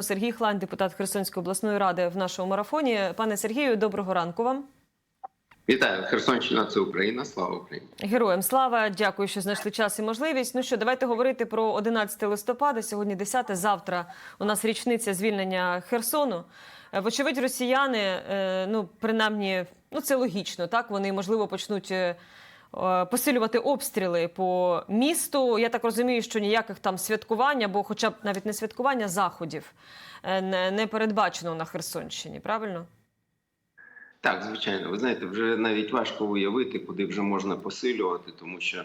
Сергій Хлань, депутат Херсонської обласної ради в нашому марафоні. Пане Сергію, доброго ранку вам. Вітаю, Херсонщина, це Україна. Слава Україні. Героям слава, дякую, що знайшли час і можливість. Ну що, давайте говорити про 11 листопада. Сьогодні 10, завтра у нас річниця звільнення Херсону. Е, Вочевидь, росіяни, е, ну принаймні, ну це логічно. Так вони можливо почнуть е, посилювати обстріли по місту. Я так розумію, що ніяких там святкувань, або хоча б навіть не святкування заходів е, не, передбачено на Херсонщині. Правильно? Так, звичайно, ви знаєте, вже навіть важко уявити, куди вже можна посилювати, тому що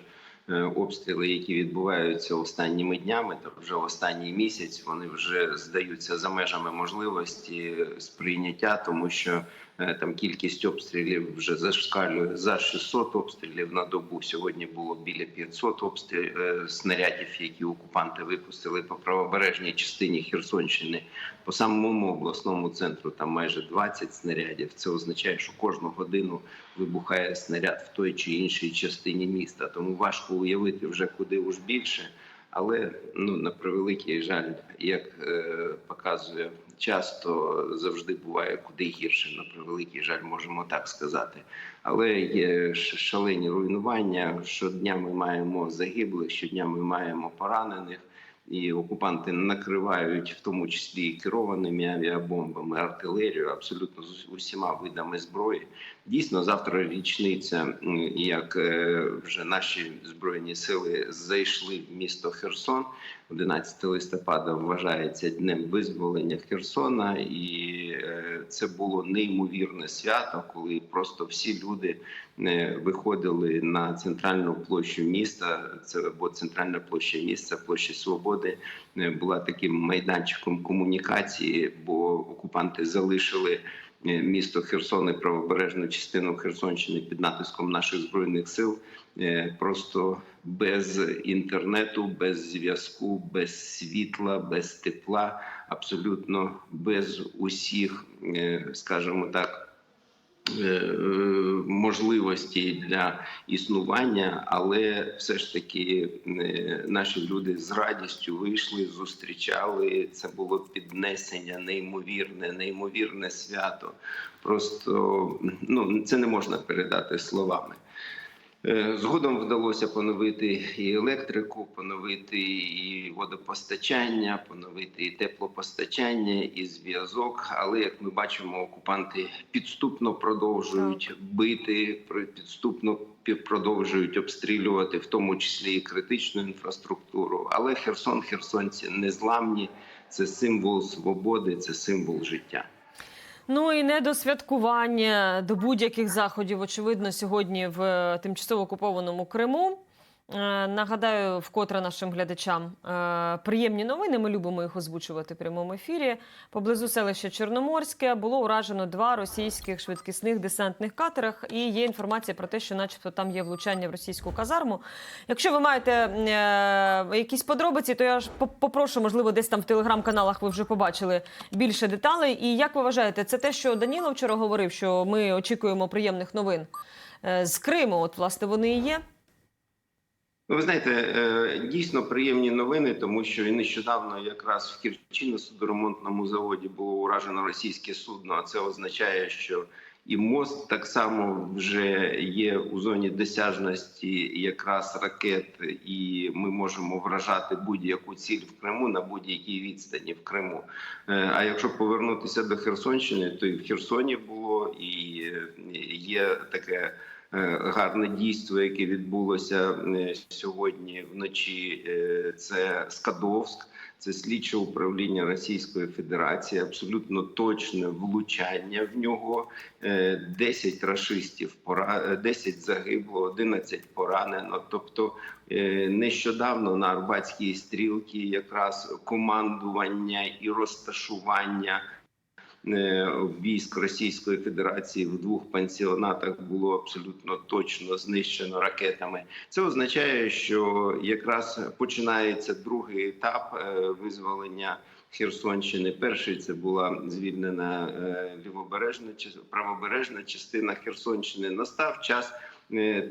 е, обстріли, які відбуваються останніми днями, та вже останній місяць, вони вже здаються за межами можливості сприйняття, тому що е, там кількість обстрілів вже зашкалює за 600 обстрілів на добу. Сьогодні було біля 500 обстрілів е, снарядів, які окупанти випустили по правобережній частині Херсонщини. По самому обласному центру там майже 20 снарядів. Це означає, що кожну годину вибухає снаряд в той чи іншій частині міста. Тому важко уявити вже куди уж більше. Але ну на превеликий жаль, як е, показує часто завжди буває куди гірше. На превеликий жаль, можемо так сказати. Але є шалені руйнування. Щодня ми маємо загиблих, щодня ми маємо поранених. І окупанти накривають в тому числі і керованими авіабомбами, артилерією, абсолютно з усіма видами зброї. Дійсно, завтра річниця, як е, вже наші збройні сили зайшли в місто Херсон. 11 листопада вважається днем визволення Херсона, і е, це було неймовірне свято, коли просто всі люди е, виходили на центральну площу міста. Це або центральна площа міста, площа Свободи е, була таким майданчиком комунікації, бо окупанти залишили. Е, Місто Херсон і правобережну частину Херсонщини під натиском наших збройних сил е, просто без інтернету, без зв'язку, без світла, без тепла, абсолютно без усіх, е, скажімо так. Е, е, Можливості для існування, але все ж таки е, наші люди з радістю вийшли, зустрічали. Це було піднесення, неймовірне, неймовірне свято. Просто ну це не можна передати словами. Е, Згодом вдалося поновити і електрику, поновити і водопостачання, поновити і теплопостачання, і зв'язок. Але як ми бачимо, окупанти підступно продовжують бити, підступно пі- продовжують обстрілювати, в тому числі і критичну інфраструктуру. Але Херсон, херсонці незламні. Це символ свободи, це символ життя. Ну і не до святкування, до будь-яких заходів, очевидно, сьогодні в е, тимчасово окупованому Криму. Е, Нагадаю, вкотре нашим глядачам е, приємні новини. Ми любимо їх озвучувати в прямому ефірі. Поблизу селища Чорноморське було уражено два російських швидкісних десантних катерах. І є інформація про те, що, начебто, там є влучання в російську казарму. Якщо ви маєте е, якісь подробиці, то я ж попрошу, можливо, десь там в телеграм-каналах ви вже побачили більше деталей. І як ви вважаєте, це те, що Даніло вчора говорив, що ми очікуємо приємних новин з Криму? От, власне, вони і є. Ну, ви знаєте, е, дійсно приємні новини, тому що нещодавно якраз в Кірчі на судоремонтному заводі було уражено російське судно. А це означає, що і мост так само вже є у зоні досяжності якраз ракет, і ми можемо вражати будь-яку ціль в Криму на будь-якій відстані в Криму. Е, А якщо повернутися до Херсонщини, то і в Херсоні було і е, є таке. Е, гарне дійство, яке відбулося е, сьогодні вночі. е, Це Скадовськ, це слідче управління Російської Федерації. Абсолютно точне влучання в нього. Е, 10 рашистів пора- е, 10 загибло, 11 поранено. Тобто нещодавно на Арбатській стрілці якраз командування і розташування військ Російської Федерації в двох пансіонатах було абсолютно точно знищено ракетами. Це означає, що якраз починається другий етап е, визволення. Херсонщини перший це була звільнена е, лівобережна правобережна частина Херсонщини. Настав час е,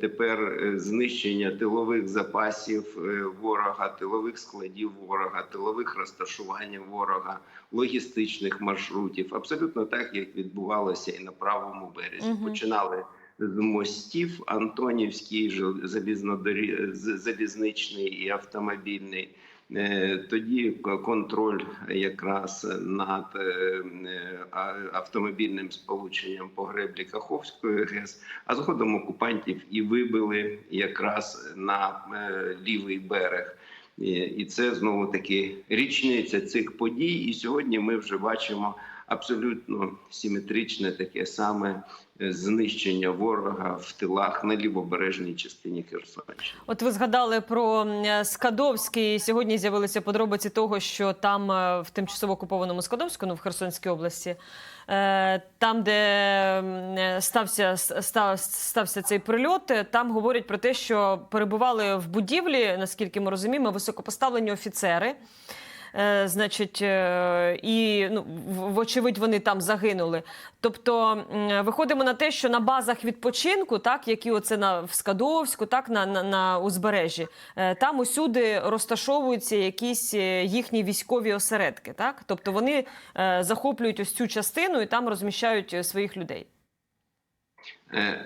тепер е, знищення тилових запасів е, ворога, тилових складів ворога, тилових розташувань ворога, логістичних маршрутів. Абсолютно так, як відбувалося і на правому березі. Мгм. Починали з мостів Антонівський, залізничний і автомобільний. Е, Тоді контроль якраз над е, автомобільним сполученням по греблі Каховської ГЕС, а згодом окупантів і вибили якраз на е, лівий берег. І- це знову таки річниця цих подій. І сьогодні ми вже бачимо абсолютно симетричне таке саме знищення ворога в тилах на лівобережній частині Херсонщини. От ви згадали про Скадовський. Сьогодні з'явилися подробиці того, що там е, в тимчасово окупованому Скадовську, ну в Херсонській області, е, там, де стався, ста- стався цей прильот, е, там говорять про те, що перебували в будівлі, наскільки ми розуміємо, високопоставлені офіцери. Е, Значить, е, і ну, вочевидь, вони там загинули. Тобто, виходимо на те, що на базах відпочинку, так які оце на в Скадовську, так на, на, на узбережжі, е, там усюди розташовуються якісь їхні військові осередки. Так, тобто вони захоплюють ось цю частину і там розміщають своїх людей.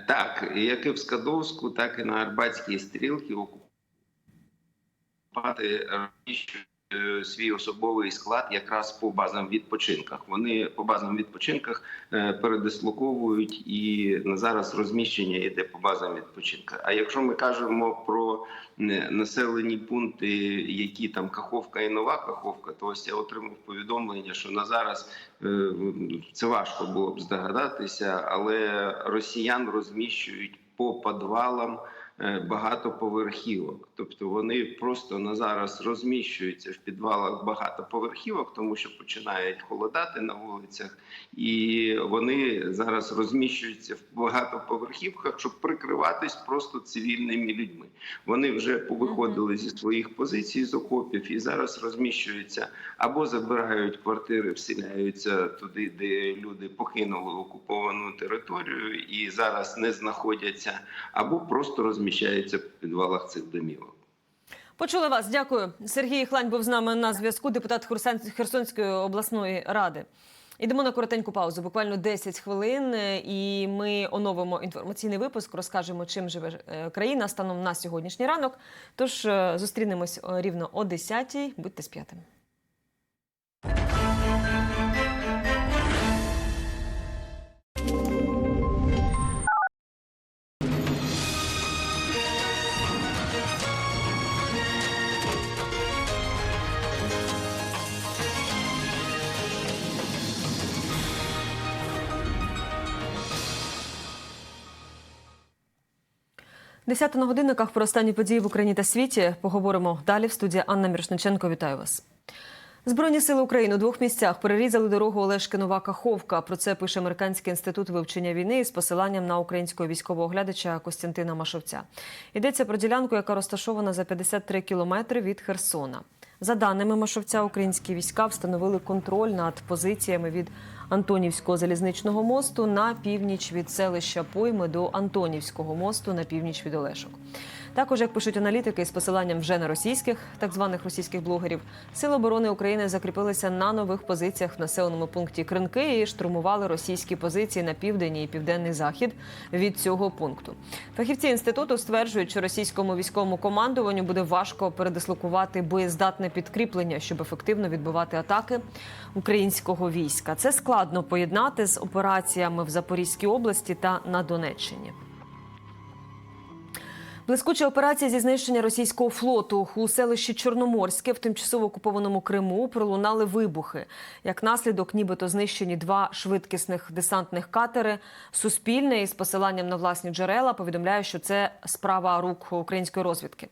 Так, як і в Скадовську, так і на Арбатській стрілці е, свій особовий склад якраз по базам відпочинках. Вони по базам відпочинках е, передислоковують і на зараз розміщення йде по базам відпочинка. А якщо ми кажемо про е, населені пункти, які там Каховка і Нова Каховка, то ось я отримав повідомлення, що на зараз е, це важко було б здогадатися, але росіян розміщують по підвалам е, багатоповерхівок. Тобто вони просто на зараз розміщуються в підвалах багатоповерхівок, тому що починають холодати на вулицях, і вони зараз розміщуються в багатоповерхівках, щоб прикриватись просто цивільними людьми. Вони вже повиходили зі своїх позицій з окопів і зараз розміщуються або забирають квартири, вселяються туди, де люди покинули окуповану територію і зараз не знаходяться, або просто розміщаються в підвалах цих домівок. Почули вас, дякую. Сергій Хлань був з нами на зв'язку, депутат Херсон- Херсонської обласної ради. Йдемо на коротеньку паузу, буквально 10 хвилин, е, і ми оновимо інформаційний випуск, розкажемо, чим живе е, країна станом на сьогоднішній ранок. Тож е, зустрінемось рівно о 10-й. Будьте з п'ятим. Десята на годинниках про останні події в Україні та світі. Поговоримо далі в студії Анна Мірошниченко. Вітаю вас. Збройні сили України у двох місцях перерізали дорогу Олешки Нова Каховка. Про це пише Американський інститут вивчення війни з посиланням на українського військового оглядача Костянтина Машовця. Йдеться про ділянку, яка розташована за 53 кілометри від Херсона. За даними Машовця, українські війська встановили контроль над позиціями від Антонівського залізничного мосту на північ від селища Пойми до Антонівського мосту на північ від Олешок. Також, як пишуть аналітики, з посиланням вже на російських, так званих російських блогерів, Сили оборони України закріпилися на нових позиціях в населеному пункті Кринки і штурмували російські позиції на південний і південний захід від цього пункту. Фахівці інституту стверджують, що російському військовому командуванню буде важко передислокувати боєздатне підкріплення, щоб ефективно відбивати атаки українського війська. Це складно поєднати з операціями в Запорізькій області та на Донеччині. Блискуча операція зі знищення російського флоту у селищі Чорноморське в тимчасово окупованому Криму пролунали вибухи. Як наслідок, нібито знищені два швидкісних десантних катери. Суспільне із посиланням на власні джерела повідомляє, що це справа рук української розвідки.